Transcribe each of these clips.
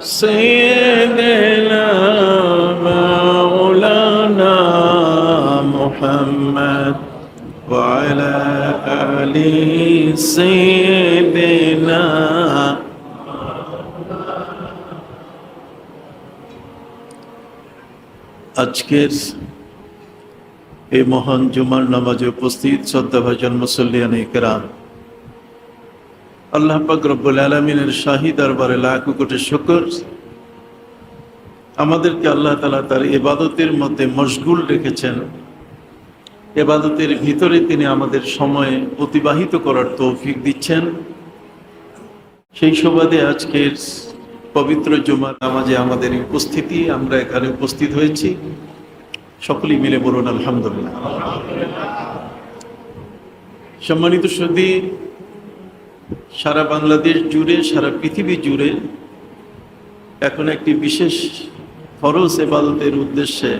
سيدنا مولانا محمد وعلى آل سيدنا আজকের এই মহান জুমার নামাজে উপস্থিত শ্রদ্ধাভাজন মুসল্লিয়ান কেরাম আল্লাহ রব্বুল আলমিনের শাহী দরবারে লাখ কোটি শুকর। আমাদেরকে আল্লাহ তালা তার এবাদতের মধ্যে মশগুল রেখেছেন। এবাদতের ভিতরে তিনি আমাদের সময় অতিবাহিত করার তৌফিক দিচ্ছেন। সেই সুবাদে আজকের পবিত্র জুমার নামাজে আমাদের উপস্থিতি, আমরা এখানে উপস্থিত হয়েছি। সকলেই মিলে বলুন, আলহামদুলিল্লাহ। সম্মানিত সদী সারা বাংলাদেশ জুড়ে, সারা পৃথিবী জুড়ে এখন একটি বিশেষ ফরজ এবাদতের উদ্দেশ্যে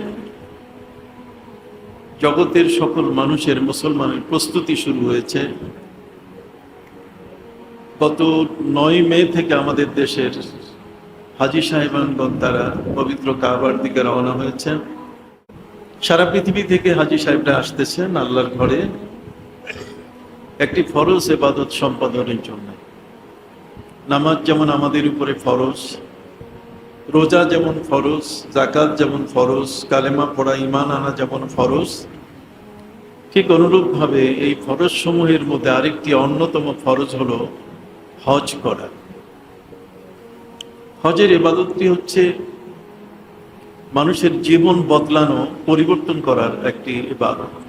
জগতের সকল মানুষের, মুসলমানের প্রস্তুতি শুরু হয়েছে। গত নয় মে থেকে আমাদের দেশের হাজি সাহেবানগণ তারা পবিত্র কাবার দিকে রওনা হয়েছেন সারা পৃথিবী থেকে হাজি সাহেবরা আসতেছেন আল্লাহর ঘরে। একটি ফরজ এবাদত সম্পাদনের জন্য। নামাজ যেমন আমাদের উপরে ফরজ, রোজা যেমন ফরজ জাকাত যেমন ফরজ, কালেমা পড়া ইমান আনা যেমন ফরজ, ঠিক অনুরূপভাবে এই ফরজ সমূহের মধ্যে আরেকটি অন্যতম ফরজ হলো হজ করা। হজের এবাদতটি হচ্ছে মানুষের জীবন বদলানো, পরিবর্তন করার একটি ইবাদত।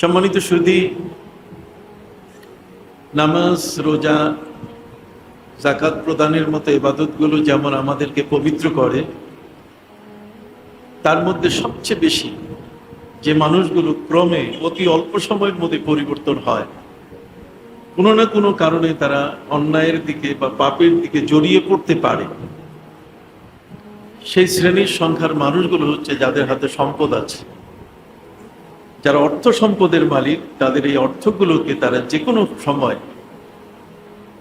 সম্মানিত সুদী নামাজ, রোজা জাকাত প্রদানের মতো এবাদতগুলো যেমন আমাদেরকে পবিত্র করে, তার মধ্যে সবচেয়ে বেশি যে মানুষগুলো ক্রমে অতি অল্প সময়ের মধ্যে পরিবর্তন হয়, কোনো না কোনো কারণে তারা অন্যায়ের দিকে বা পাপের দিকে জড়িয়ে পড়তে পারে। সেই শ্রেণির সংখ্যার মানুষগুলো হচ্ছে যাদের হাতে সম্পদ আছে। যারা অর্থ সম্পদের মালিক, তাদের এই অর্থগুলোকে তারা যে কোনো সময়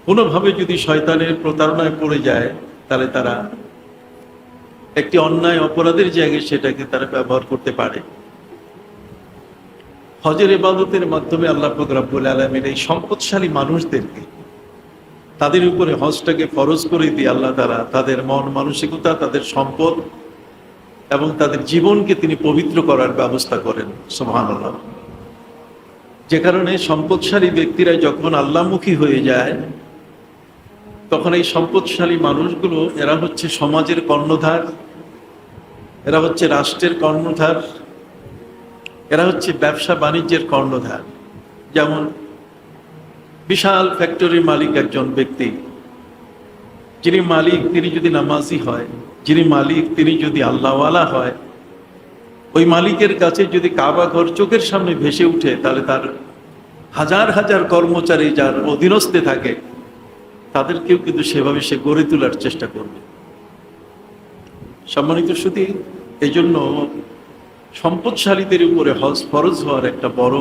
কোনোভাবে যদি শয়তানের প্রতারণায় পড়ে যায়, তাহলে তারা একটি অন্যায় অপরাধের জায়গায় সেটাকে তারা ব্যবহার করতে পারে। হজের এবাদতের মাধ্যমে আল্লাহ ফকরাবুল আলমের এই সম্পদশালী মানুষদেরকে তাদের উপরে হজটাকে ফরজ করে দিয়ে আল্লাহ তারা তাদের মন, মানসিকতা, তাদের সম্পদ এবং তাদের জীবনকে তিনি পবিত্র করার ব্যবস্থা করেন সোহান যে কারণে সম্পদশালী ব্যক্তিরা যখন আল্লাহমুখী হয়ে যায়, তখন এই সম্পদশালী মানুষগুলো, এরা হচ্ছে সমাজের কর্ণধার, এরা হচ্ছে রাষ্ট্রের কর্ণধার, এরা হচ্ছে ব্যবসা বাণিজ্যের কর্ণধার। যেমন বিশাল ফ্যাক্টরির মালিক একজন ব্যক্তি, যিনি মালিক, তিনি যদি নামাজি হয় যিনি মালিক, তিনি যদি আল্লাহওয়ালা হয়, ওই মালিকের কাছে যদি কাবা ঘর চোখের সামনে ভেসে উঠে, তাহলে তার হাজার হাজার কর্মচারী যার অধীনস্থে থাকে, তাদেরকেও কিন্তু সেভাবে সে গড়ে তোলার চেষ্টা করবে। সম্মানিত এই জন্য সম্পদশালীদের উপরে হজ ফরজ হওয়ার একটা বড়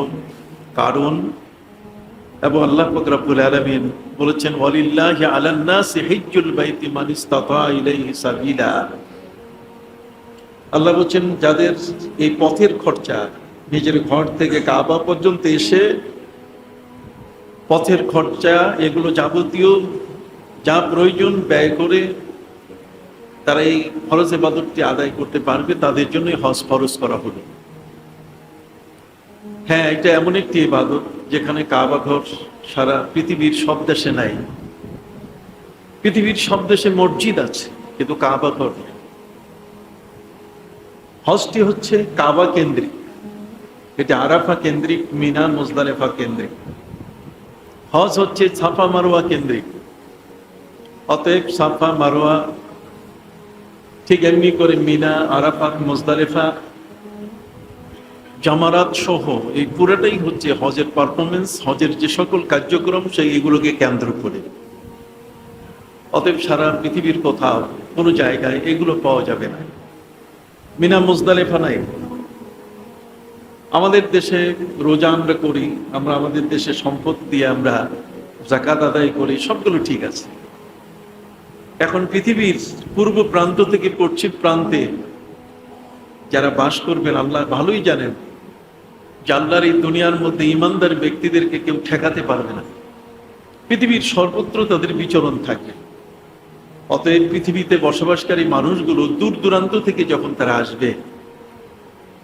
কারণ এবং আল্লাহ ফকরাবুল আলমিন বলেছেন আল্লাহ বলছেন, যাদের এই পথের খরচা, নিজের ঘর থেকে কাবা পর্যন্ত এসে পথের খরচা, এগুলো যাবতীয় যা প্রয়োজন ব্যয় করে তারা এই ফরজ এবাদতটি আদায় করতে পারবে, তাদের জন্যই হজ ফরজ করা হলো। হ্যাঁ এটা এমন একটি ইবাদত যেখানে কাবা ঘর সারা পৃথিবীর সব দেশে নাই। পৃথিবীর সব দেশে মসজিদ আছে, কিন্তু কাবা ঘর নেই। হজটি হচ্ছে কাবা কেন্দ্রিক। এটা আরাফা কেন্দ্রিক, মিনা, মুজদালেফা কেন্দ্রিক। হজ হচ্ছে ছাফা মারোয়া কেন্দ্রিক। অতএব সাফা মারোয়া ঠিক এমনি করে মিনা, আরাফাত, মোজদালেফা জামারাত সহ এই পুরোটাই হচ্ছে হজের পারফরমেন্স হজের যে সকল কার্যক্রম, সেই এগুলোকে কেন্দ্র করে। অতএব সারা পৃথিবীর কোথাও কোনো জায়গায় এগুলো পাওয়া যাবে না। মিনা মুজদালেফা নাই। আমাদের দেশে রোজা আমরা করি, আমরা আমাদের দেশে সম্পদ দিয়ে আমরা জাকাত আদায় করি, সবগুলো ঠিক আছে। এখন পৃথিবীর পূর্ব প্রান্ত থেকে পশ্চিম প্রান্তে যারা বাস করবেন, আল্লাহ ভালোই জানেন আল্লাহর এই দুনিয়ার মধ্যে ইমানদার ব্যক্তিদেরকে কেউ ঠেকাতে পারবে না। পৃথিবীর সর্বত্র তাদের বিচরণ থাকবে অতএব পৃথিবীতে বসবাসকারী মানুষগুলো দূর দূরান্ত থেকে যখন তারা আসবে,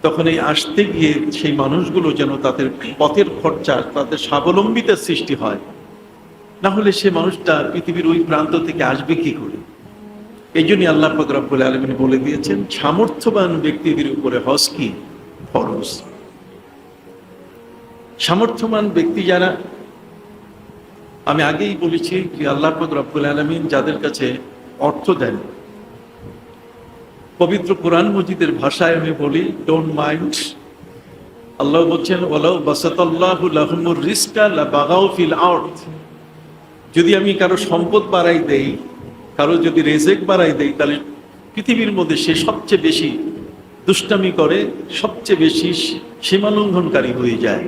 তখন এই আসতে গিয়ে সেই মানুষগুলো যেন তাদের পথের খরচা, তাদের স্বাবলম্বিতার সৃষ্টি হয়। না হলে সে মানুষটা পৃথিবীর ওই প্রান্ত থেকে আসবে কি করে? এই জন্যই আল্লাহ ফকরাবুল আলমিন বলে দিয়েছেন, সামর্থ্যবান ব্যক্তিদের উপরে হজ কি? ফরজ। সামর্থ্যবান ব্যক্তি যারা, আমি আগেই বলেছি যে আল্লাহ রব্বুল আলমিন যাদের কাছে অর্থ দেন। পবিত্র কোরআন মজিদের ভাষায় আমি বলি ডোন্ট মাইন্ড আল্লাহ বলছেন ওলাউ লাহুমুর ফিল যদি আমি কারও সম্পদ বাড়াই দেই, কারও যদি রেজেক বাড়াই দেই, তাহলে পৃথিবীর মধ্যে সে সবচেয়ে বেশি দুষ্টামি করে, সবচেয়ে বেশি সীমালঙ্ঘনকারী হয়ে যায়।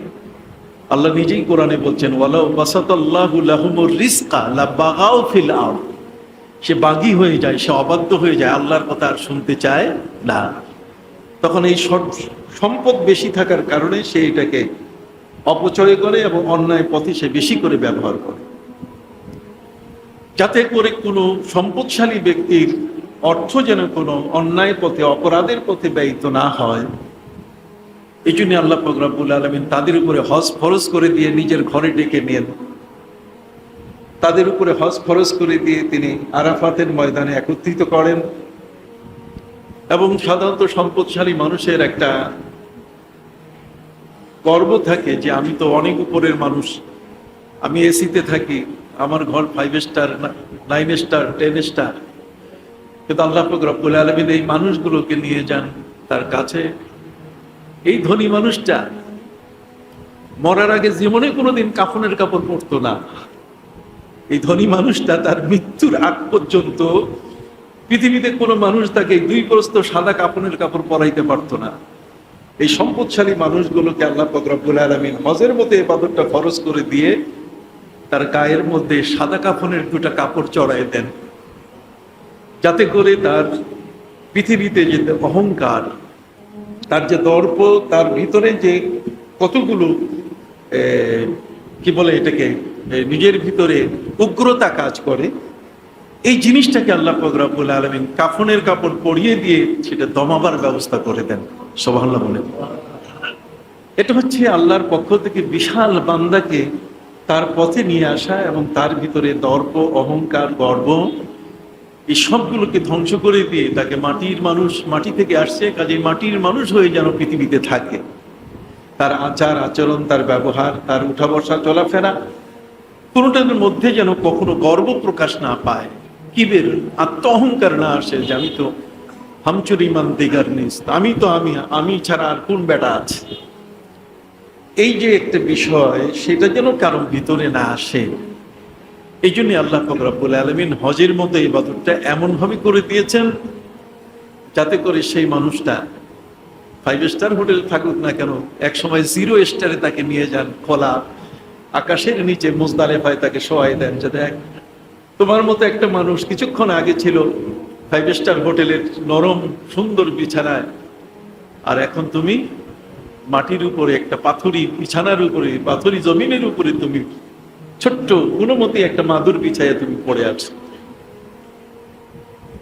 আল্লাহ নিজেই কোরআনে বলছেন সে বাগী হয়ে যায়, সে অবাধ্য হয়ে যায়, আল্লাহর কথা আর শুনতে চায় না। তখন এই সম্পদ বেশি থাকার কারণে সে এটাকে অপচয় করে এবং অন্যায় পথে সে বেশি করে ব্যবহার করে। যাতে করে কোনো সম্পদশালী ব্যক্তির অর্থ যেন কোনো অন্যায় পথে, অপরাধের পথে ব্যয়িত না হয়। এই জন্য আল্লাহ ফকরাবুল আলমিন তাদের উপরে হজ ফরজ করে দিয়ে নিজের ঘরে ডেকে নেন তাদের উপরে হজ ফরজ করে দিয়ে তিনি আরাফাতের ময়দানে একত্রিত করেন এবং সাধারণত সম্পদশালী মানুষের একটা গর্ব থাকে যে আমি তো অনেক উপরের মানুষ। আমি এসিতে থাকি, আমার ঘর five star nine star ten star কিন্তু আল্লাহ ফকরাবুল আলমিন এই মানুষগুলোকে নিয়ে যান তার কাছে। এই ধনী মানুষটা মরার আগে জীবনে কোনোদিন কাফনের কাপড় পরতো না। এই ধনী মানুষটা তার মৃত্যুর আগ পর্যন্ত পৃথিবীতে কোনো মানুষ তাকে দুই প্রস্ত সাদা কাপনের কাপড় পরাইতে পারতো না। এই সম্পদশালী মানুষগুলোকে আল্লাহ ফকরাবুল আলমিন হজের মতো এবাদতটা ফরজ করে দিয়ে তার গায়ের মধ্যে সাদা কাফনের দুটা কাপড় চড়াই দেন। যাতে করে তার পৃথিবীতে যে অহংকার তার যে দর্প, তার ভিতরে যে কতগুলো কি বলে এটাকে নিজের ভিতরে উগ্রতা কাজ করে, এই জিনিসটাকে আল্লাহ ফকরাবুল আলমিন কাফনের কাপড় পরিয়ে দিয়ে সেটা দমাবার ব্যবস্থা করে দেন। সোভাল্লাহ বলে। এটা হচ্ছে আল্লাহর পক্ষ থেকে বিশাল বান্দাকে তার পথে নিয়ে আসা এবং তার ভিতরে দর্প, অহংকার, গর্ব এই সবগুলোকে ধ্বংস করে দিয়ে তাকে মাটির মানুষ, মাটি থেকে আসছে কাজে মাটির মানুষ হয়ে যেন পৃথিবীতে থাকে। তার আচার, আচরণ, তার ব্যবহার, তার উঠা বসা, চলাফেরা, কোনোটার মধ্যে যেন কখনো গর্ব প্রকাশ না পায়। কিবের আত্ম অহংকার না আসে, যে আমি তো হামচুরিমান দিগার নিস আমি তো আমি আমি ছাড়া আর কোন বেটা আছে? এই যে একটা বিষয়, সেটা যেন কারও ভিতরে না আসে। এই জন্য আল্লাহ ফকরাবুল আলমিন হজের মতো এই বাদরটা এমনভাবে করে দিয়েছেন যাতে করে সেই মানুষটা ফাইভ স্টার হোটেল থাকুক না কেন, এক সময় জিরো স্টারে তাকে নিয়ে যান, খোলা আকাশের নিচে মুজদালেফায় তাকে সহায় দেন যে দেখ তোমার মতো একটা মানুষ কিছুক্ষণ আগে ছিল ফাইভ স্টার হোটেলের নরম, সুন্দর বিছানায়। আর এখন তুমি মাটির উপরে, একটা পাথরি বিছানার উপরে, পাথরি জমিনের উপরে তুমি ছোট্ট গুণমতি একটা মাদুর বিছাইয়া তুমি পড়ে আছো।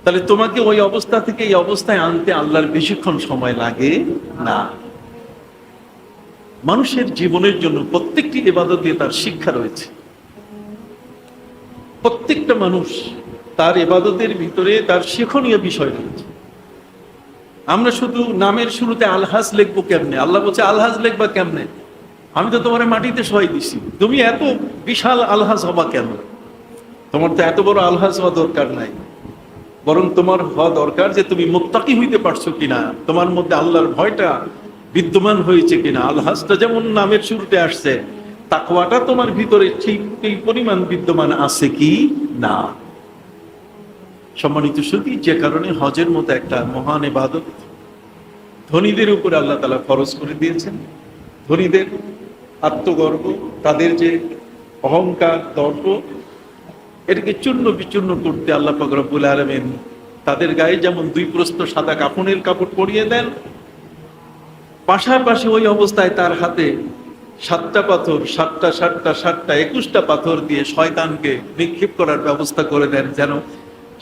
তাহলে তোমাকে ওই অবস্থা থেকে এই অবস্থায় আনতে আল্লাহর বেশিক্ষণ সময় লাগে না। মানুষের জীবনের জন্য প্রত্যেকটি এবাদতে তার শিক্ষা রয়েছে। প্রত্যেকটা মানুষ তার এবাদতের ভিতরে তার শিক্ষণীয় বিষয় রয়েছে। আমরা শুধু নামের শুরুতে আলহাজ লিখব কেমনে? আল্লাহ বলছে, আলহাজ লিখবা কেমনে? আমি তো তোমার মাটিতে সহাই দিছি। তুমি এত বিশাল আলহাজ হবা কেন? তোমার তো এত বড় আলহাজ হওয়া দরকার নাই। বরং তোমার হওয়া দরকার যে তুমি মোত্তাকি হইতে পারছ কিনা, তোমার মধ্যে আল্লাহর ভয়টা বিদ্যমান হয়েছে কিনা। আলহাজটা যেমন নামের শুরুতে আসছে, তাকওয়াটা তোমার ভিতরে ঠিক এই পরিমাণ বিদ্যমান আছে কি না? সম্মানিত শুধু যে কারণে হজের মতো একটা মহান এবাদত ধনীদের উপরে আল্লাহ তালা ফরজ করে দিয়েছেন। ধনীদের আত্মগর্ব, তাদের যে অহংকার দর্প এটাকে চূর্ণ বিচূর্ণ করতে আল্লাহ ফকরবুল আলমেন তাদের গায়ে যেমন দুই প্রস্ত সাদা কাপড়ের কাপড় পরিয়ে দেন, পাশাপাশি ওই অবস্থায় তার হাতে সাতটা পাথর, সাতটা সাতটা সাতটা, একুশটা পাথর দিয়ে শয়তানকে নিক্ষেপ করার ব্যবস্থা করে দেন যেন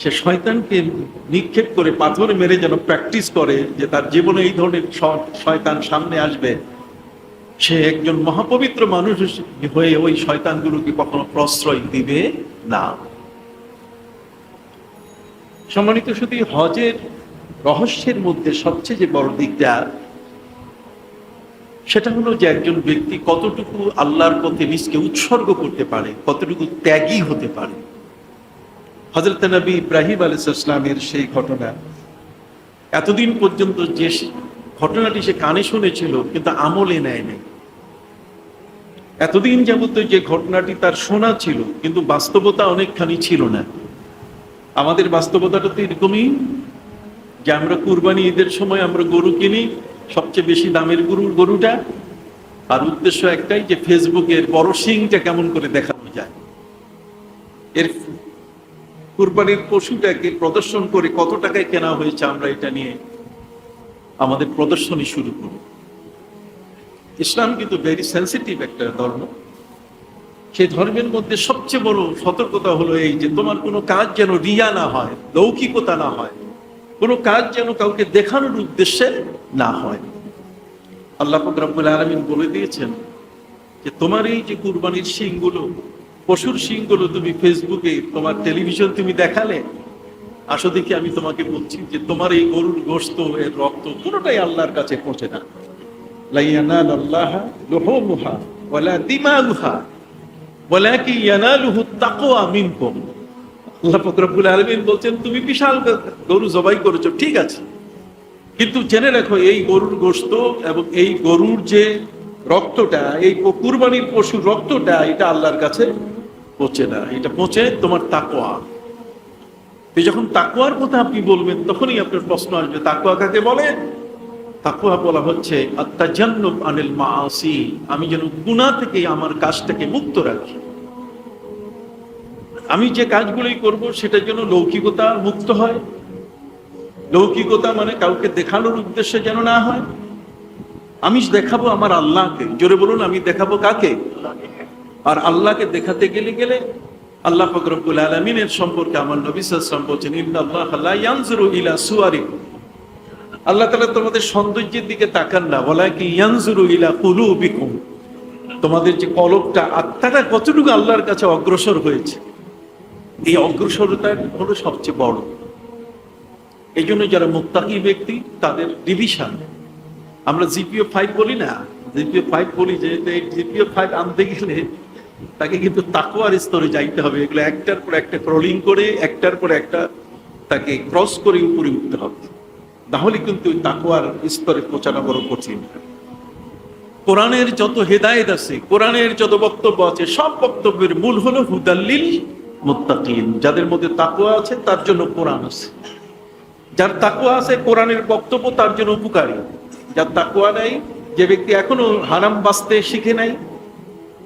সে শয়তানকে নিক্ষেপ করে পাথর মেরে যেন প্র্যাকটিস করে যে তার জীবনে এই ধরনের শয়তান সামনে আসবে। সে একজন মহাপবিত্র মানুষ হয়ে ওই শয়তানগুলোকে কখনো প্রশ্রয় দিবে না। সম্মানিত শুধু হজের রহস্যের মধ্যে সবচেয়ে যে বড় দিকটা, সেটা হলো যে একজন ব্যক্তি কতটুকু আল্লাহর পথে নিজকে উৎসর্গ করতে পারে, কতটুকু ত্যাগী হতে পারে। হজরত নবী ইব্রাহিম আলাইসালামের সেই ঘটনা, এতদিন পর্যন্ত যে ঘটনাটি সে কানে শুনেছিল, কিন্তু আমলে নেয় নাই। এতদিন যাবত যে ঘটনাটি তার শোনা ছিল, কিন্তু বাস্তবতা অনেকখানি ছিল না। আমাদের বাস্তবতাটা তো এরকমই যে আমরা কুরবানি ঈদের সময় আমরা গরু কিনি, সবচেয়ে বেশি দামের গরুর গরুটা। আর উদ্দেশ্য একটাই যে ফেসবুকের বড় সিংটা কেমন করে দেখানো যায়। এর কুরবানির পশুটাকে প্রদর্শন করে কত টাকায় কেনা হয়েছে আমরা এটা নিয়ে আমাদের প্রদর্শনী শুরু করি। ইসলাম কিন্তু ভেরি সেন্সিটিভ একটা ধর্ম। সেই ধর্মের মধ্যে সবচেয়ে বড় সতর্কতা হলো এই যে তোমার কোনো কাজ যেন রিয়া না হয়, লৌকিকতা না হয়, কোনো কাজ যেন কাউকে দেখানোর উদ্দেশ্যে না হয়। আল্লাহ রব্বুল আলমিন বলে দিয়েছেন যে, তোমার এই যে কুরবানির শিংগুলো পশুর শিংগুলো তুমি ফেসবুকে, তোমার টেলিভিশন তুমি দেখালে, আসো দেখি আমি তোমাকে বলছি যে, তোমার এই গরুর গোস্ত এর রক্ত কোনোটাই আল্লাহর কাছে পৌঁছে না। বলছেন, তুমি বিশাল গরু জবাই করেছ, ঠিক আছে। কিন্তু জেনে রাখো, এই গরুর গোস্ত এবং এই গরুর যে রক্তটা, এই কুরবানির পশুর রক্তটা, এটা আল্লাহর কাছে পচে না। এটা পচে তোমার তাকোয়া যখন তাকোয়ার কথা আপনি বলবেন, তখনই আপনার প্রশ্ন আসবে তাকোয়া কাকে বলে? তাকোয়া বলা হচ্ছে আনিল আমি যেন গুনাহ থেকে আমার কাজটাকে মুক্ত রাখি। আমি যে কাজগুলোই করব, সেটার জন্য লৌকিকতা মুক্ত হয়। লৌকিকতা মানে কাউকে দেখানোর উদ্দেশ্যে যেন না হয়। আমি দেখাবো আমার আল্লাহকে। জোরে বলুন, আমি দেখাবো কাকে? আর আল্লাহকে দেখাতে গেলে গেলে আল্লাহ ফকরবুল আলমিনের সম্পর্কে আমার নবী সাল্লাম বলছেন ইয়ানজুরু ইলা সুয়ারিকুম আল্লাহ তাআলা তোমাদের সৌন্দর্যের দিকে তাকান না। বলা কি ইয়ানজুরু ইলা কুলুবিকুম। তোমাদের যে কলবটা আত্মাটা কতটুকু আল্লাহর কাছে অগ্রসর হয়েছে, এই অগ্রসরতা হলো সবচেয়ে বড়। এই জন্য যারা মুক্তাকি ব্যক্তি, তাদের ডিভিশন আমরা জিপিও ফাইভ বলি না। জিপিও ফাইভ বলি যে জিপিও ফাইভ আনতে গেলে তাকে কিন্তু তাকুয়ার স্তরে যাইতে হবে। এগুলো একটার পর একটা ক্রলিং করে, একটার পর একটা তাকে ক্রস করে উপরে উঠতে হবে। তাহলে কিন্তু তাকুয়ার স্তরে পৌঁছানো বড় কঠিন। কোরআনের যত হেদায়েত আছে, কোরআনের যত বক্তব্য আছে, সব বক্তব্যের মূল হলো হুদাল্লিল মুত্তাকিন। যাদের মধ্যে তাকুয়া আছে, তার জন্য কোরআন আছে। যার তাকুয়া আছে, কোরআনের বক্তব্য, তার জন্য উপকারী। যার তাকুয়া নাই, যে ব্যক্তি এখনও হারাম বাঁচতে শিখে নাই,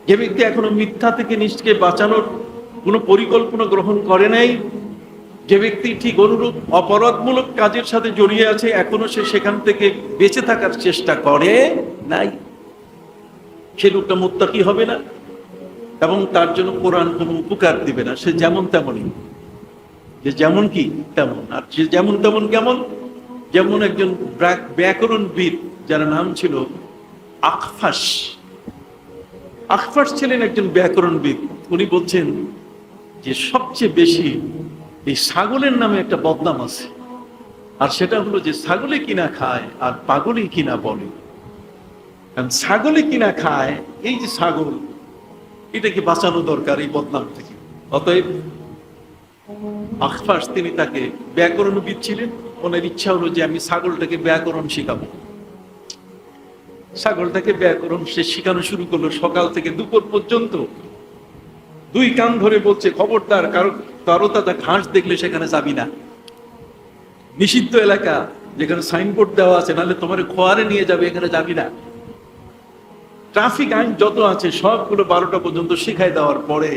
যে ব্যক্তি এখনও মিথ্যা থেকে নিজকে বাঁচানোর কোনো পরিকল্পনা গ্রহণ করে নাই যে ব্যক্তি ঠিক অনুরূপ, অপরাধমূলক কাজের সাথে জড়িয়ে আছে, এখনও সে সেখান থেকে বেঁচে থাকার চেষ্টা করে নাই। সে লোকটা মুত্তাকি হবে না এবং তার জন্য কোরআন কোনো উপকার দিবে না। সে যেমন তেমনই। যে যেমন কি তেমন। আর সে যেমন তেমন কেমন? যেমন একজন ব্যাক- ব্যাকরণবিদ যার নাম ছিল আখফাস আখফাস ছিলেন একজন ব্যাকরণবিদ উনি বলছেন যে সবচেয়ে বেশি এই ছাগলের নামে একটা বদনাম আছে। আর সেটা হলো যে ছাগলে কিনা খায় আর পাগলে কিনা বলে। কারণ ছাগলে কিনা খায়, এই যে ছাগল, এটাকে বাঁচানো দরকার এই বদনাম থেকে। অতএব আখফাস তিনি তাকে ব্যাকরণবিদ ছিলেন ওনার ইচ্ছা হলো যে আমি ছাগলটাকে ব্যাকরণ শিখাবো। ছাগলটাকে ব্যাকরণ সে শেখানো শুরু করল সকাল থেকে দুপুর পর্যন্ত। দুই কান ধরে বলছে, খবরদার কারও কারও তাজা ঘাস দেখলে সেখানে যাবি না। নিষিদ্ধ এলাকা, যেখানে সাইনবোর্ড দেওয়া আছে, নাহলে তোমার খোয়ারে নিয়ে যাবে, এখানে যাবি না। ট্রাফিক আইন যত আছে, সবগুলো বারোটা পর্যন্ত শিখাই দেওয়ার পরে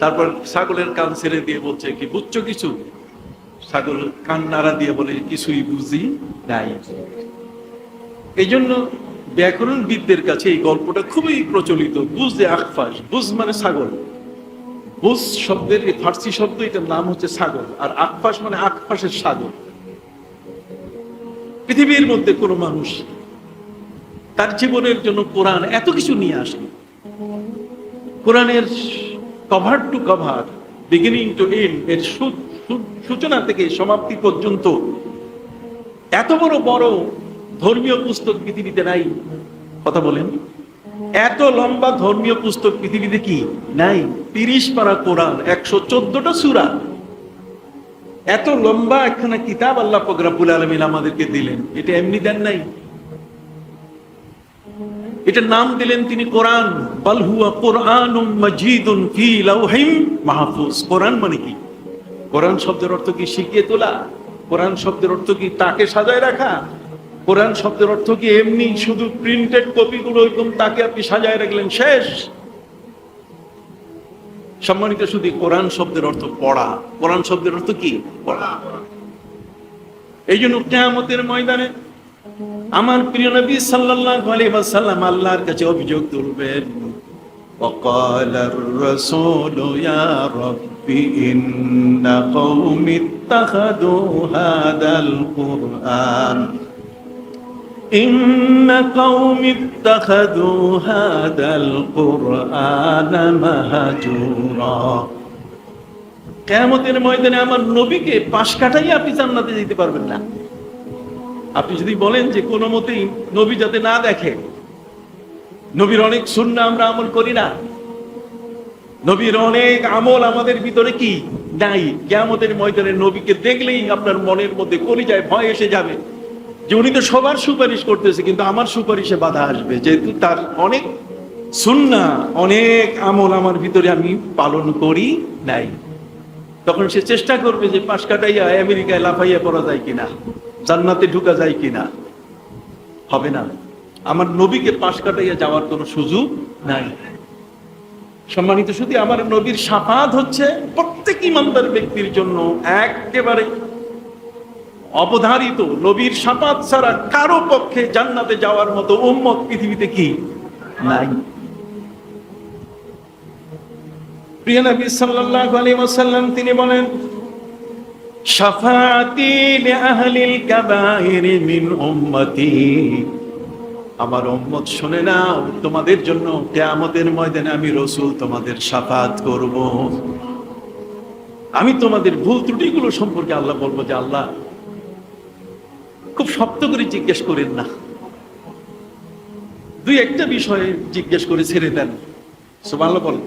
তারপর ছাগলের কান ছেড়ে দিয়ে বলছে কি, বুঝছ কিছু? ছাগল কান নাড়া দিয়ে বলে, কিছুই বুঝি নাই। এই জন্য ব্যাকরণবিদদের কাছে এই গল্পটা খুবই প্রচলিত বুঝ যে আখফাস বুঝ মানে ছাগল। বুঝ শব্দের ফার্সি শব্দ এটার নাম হচ্ছে ছাগল আর আখফাস মানে আখফাসের ছাগল পৃথিবীর মধ্যে কোনো মানুষ তার জীবনের জন্য কোরআন এত কিছু নিয়ে আসে। কোরআনের cover to cover beginning to end এর সূচনা থেকে সমাপ্তি পর্যন্ত এত বড় বড় ধর্মীয় পুস্তক পৃথিবীতে নাই। কথা বলেন এত লম্বা ধর্মীয় পুস্তক পৃথিবীতে কি? নাই। তিরিশ পারা কোরআন, একশো চোদ্দটা সুরা। এত লম্বা একখানা কিতাব আল্লাহ ফকরাবুল আলমিন আমাদেরকে দিলেন। এটা এমনি দেন নাই। এটার নাম দিলেন তিনি কোরআন। বালহুয়া কোরআন মজিদুন ফি লাউহিম মাহফুজ। কোরআন মানে কি? কোরআন শব্দের অর্থ কি শিখিয়ে তোলা? কোরআন শব্দের অর্থ কি তাকে সাজায় রাখা? কোরআন শব্দের অর্থ কি এমনি শুধু প্রিন্টেড কপিগুলো এরকম তাকে আপনি সাজায় রাখলেন শেষ সম্মানিত শুধু কোরআন শব্দের অর্থ পড়া কোরআন শব্দের অর্থ কি পড়া এই জন্য কেয়ামতের ময়দানে আমার প্রিয় নবী সাল্লাল্লাহু আলাইহি ওয়াসাল্লাম আল্লাহর কাছে অভিযোগ তুলবেন وقال الرسول يا رب إن قوم اتخذوا هذا القرآن إن قوم اتخذوا هذا القرآن مهجورا কেয়ামতের ময়দানে আমার নবীকে পাশ কাটাই আপনি জান্নাতে যেতে পারবেন না আপনি যদি বলেন যে কোনো মতেই নবী যাতে না দেখে নবীর অনেক শূন্য আমরা আমল করি না নবীর অনেক আমল আমাদের ভিতরে কি নাই কেয়ামতের ময়দানে নবীকে দেখলেই আপনার মনের মধ্যে করি যায় ভয় এসে যাবে যে উনি তো সবার সুপারিশ করতেছে, কিন্তু আমার সুপারিশে বাধা আসবে। যেহেতু তার অনেক সুন্না, অনেক আমল আমার ভিতরে আমি পালন করি নাই। তখন সে চেষ্টা করবে যে পাশ কাটাইয়া আমেরিকায় লাফাইয়া পড়া যায় কিনা, জান্নাতে ঢুকা যায় কিনা। হবে না। আমার নবীকে পাশ কাটাইয়া যাওয়ার কোনো সুযোগ নাই। সম্মানিত শুধু, আমার নবীর সাফাত হচ্ছে প্রত্যেক ইমানদার ব্যক্তির জন্য একেবারে অবধারিত নবীর সাফাত ছাড়া কারও পক্ষে জান্নাতে যাওয়ার মতো উম্মত পৃথিবীতে কি নাই? প্রিয় নবী তিনি বলেন আমার উম্মত শুনে নাও, তোমাদের জন্য কিয়ামতের ময়দানে আমি রসুল তোমাদের সাফাত করব। আমি তোমাদের ভুল ত্রুটিগুলো সম্পর্কে আল্লাহ বলব যে আল্লাহ খুব শক্ত করে জিজ্ঞেস করেন না। দুই একটা বিষয়ে জিজ্ঞেস করে ছেড়ে দেন। সুবহানাল্লাহ বলেন।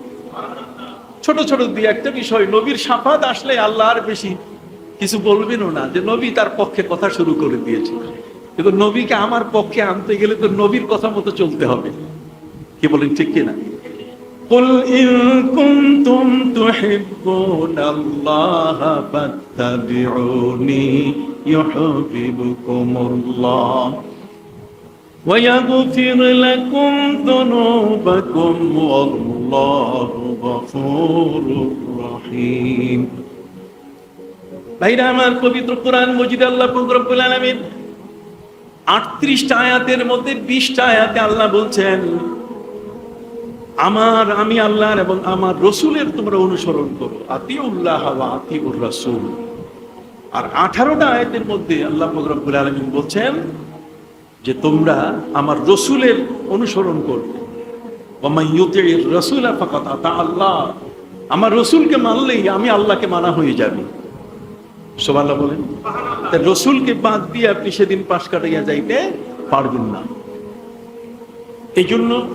ছোট ছোট দুই একটা বিষয়। নবীর সাফাত আসলে আল্লাহ আর বেশি কিছু বলবেনও না যে নবী তার পক্ষে কথা শুরু করে দিয়েছে। কিন্তু নবীকে আমার পক্ষে আনতে গেলে তো নবীর কথা মতো চলতে হবে। কি বলেন, ঠিক কিনা? قل إن كنتم تحبون الله فاتبعوني يحببكم الله ويغفر لكم ذنوبكم والله غفور رحيم ভাইরা আমার পবিত্র কোরআন মজিদ আল্লাহ রব্বুল আলামিন আটত্রিশটা আয়াতের মধ্যে বিশটা আয়াতে আল্লাহ বলছেন আমার, আমি আল্লাহর এবং আমার রসুলের তোমরা অনুসরণ করো। আতিউল্লাহ আতিউর রাসূল। আর আঠারোটা আয়াতের মধ্যে আল্লাহ রব্বুল আলামিন বলছেন যে তোমরা আমার রসুলের অনুসরণ করবে রসুল আল্লাহ। আমার রসুলকে মানলেই আমি আল্লাহকে মানা হয়ে যাবে। সোভাল্লাহ বলেন। রসুলকে বাদ দিয়ে আপনি সেদিন পাশ কাটাইয়া যাইতে পারবেন না। এই জন্য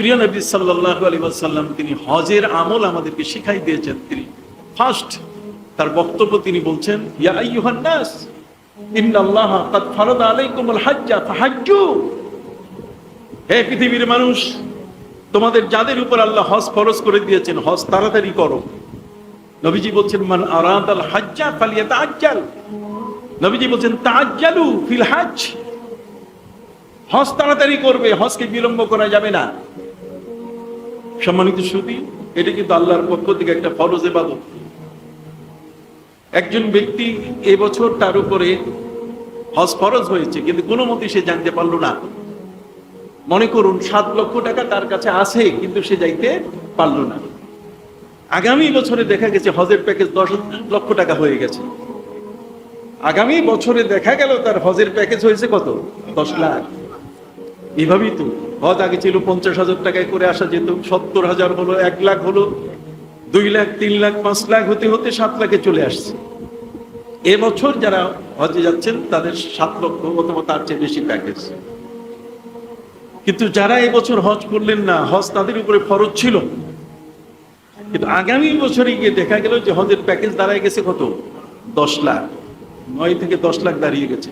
প্রিয় নবী সাল্লাহ আলী সাল্লাম তিনি হজের আমল আমাদেরকে শিখাই দিয়েছেন। তিনি ফার্স্ট তার বক্তব্য তিনি বলছেন, ইয়া আইয়ুহান নাস, ইন্নাল্লাহ কাদ ফারাদা আলাইকুমুল হাজ্জা, ফাহাজ্জু। হে পৃথিবীর মানুষ, তোমাদের যাদের উপর আল্লাহ হজ ফরজ করে দিয়েছেন, হজ তাড়াতাড়ি করো। নবীজি বলছেন, মান আরাদ আল হাজ্জা ফালিয়াতা আজ্জাল নবীজি বলছেন তাজ্জালু ফিল হাজ হজ তাড়াতাড়ি করবে, হজকে বিলম্ব করা যাবে না। সম্মানিত সুদী এটা কিন্তু আল্লাহর পক্ষ থেকে একটা ফরজ এবাদত একজন ব্যক্তি এবছর তার উপরে হজ ফরজ হয়েছে, কিন্তু কোনো মতে সে জানতে পারল না। মনে করুন, সাত লক্ষ টাকা তার কাছে আছে, কিন্তু সে যাইতে পারল না। আগামী বছরে দেখা গেছে হজের প্যাকেজ দশ লক্ষ টাকা হয়ে গেছে। আগামী বছরে দেখা গেল তার হজের প্যাকেজ হয়েছে কত? দশ লাখ। এভাবেই তো। হজ আগে ছিল পঞ্চাশ হাজার টাকায় করে আসা যেত, সত্তর হাজার হলো, এক লাখ হলো, দুই লাখ, তিন লাখ, পাঁচ লাখ হতে হতে সাত লাখে চলে আসছে। এবছর যারা হজে যাচ্ছেন, তাদের সাত লক্ষ অথবা তার চেয়ে বেশি প্যাকেজ কিন্তু যারা এবছর হজ করলেন না, হজ তাদের উপরে ফরজ ছিল। কিন্তু আগামী বছরে গিয়ে দেখা গেল যে হজের প্যাকেজ দাঁড়ায় গেছে কত? দশ লাখ। নয় থেকে দশ লাখ দাঁড়িয়ে গেছে।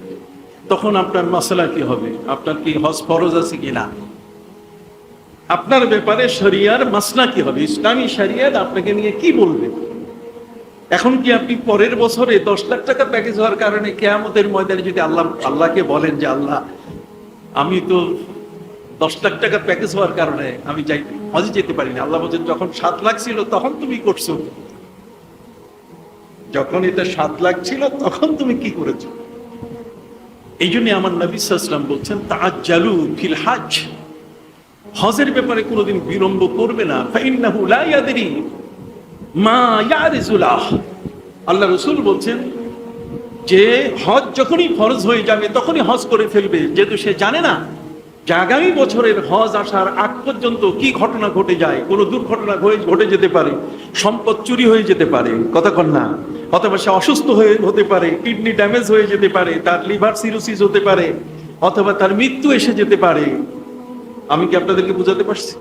তখন আপনার মশলা কি হবে? আপনার কি হজ ফরজ আছে কি না আপনার ব্যাপারে শরিয়ার মাসনা কি হবে? ইসলামী শরিয়াত আপনাকে নিয়ে কি বলবে? এখন কি আপনি পরের বছরে দশ লাখ টাকা প্যাকেজ হওয়ার কারণে কেয়ামতের ময়দানে যদি আল্লাহ, আল্লাহকে বলেন যে, আল্লাহ, আমি তো দশ লাখ টাকা প্যাকেজ হওয়ার কারণে আমি যাই, হজে যেতে পারিনি আল্লাহ বলছেন, যখন সাত লাখ ছিল, তখন তুমি করছ। যখন এটা সাত লাখ ছিল, তখন তুমি কি করেছ? এই জন্য আমার নবী সাল্লাম বলছেন তাজ্জালু ফিল হাজ হজের ব্যাপারে কোনোদিন বিলম্ব করবে না। আল্লাহ রসুল বলছেন যে, হজ যখনই ফরজ হয়ে যাবে, তখনই হজ করে ফেলবে। যেহেতু সে জানে না যে আগামী বছরের হজ আসার আগ পর্যন্ত কি ঘটনা ঘটে যায়, কোনো দুর্ঘটনা ঘটে যেতে পারে, সম্পদ চুরি হয়ে যেতে পারে কন না। অথবা সে অসুস্থ হয়ে হতে পারে, কিডনি ড্যামেজ হয়ে যেতে পারে, তার লিভার সিরোসিস হতে পারে, অথবা তার মৃত্যু এসে যেতে পারে। আমি কি আপনাদেরকে বুঝাতে পারছি?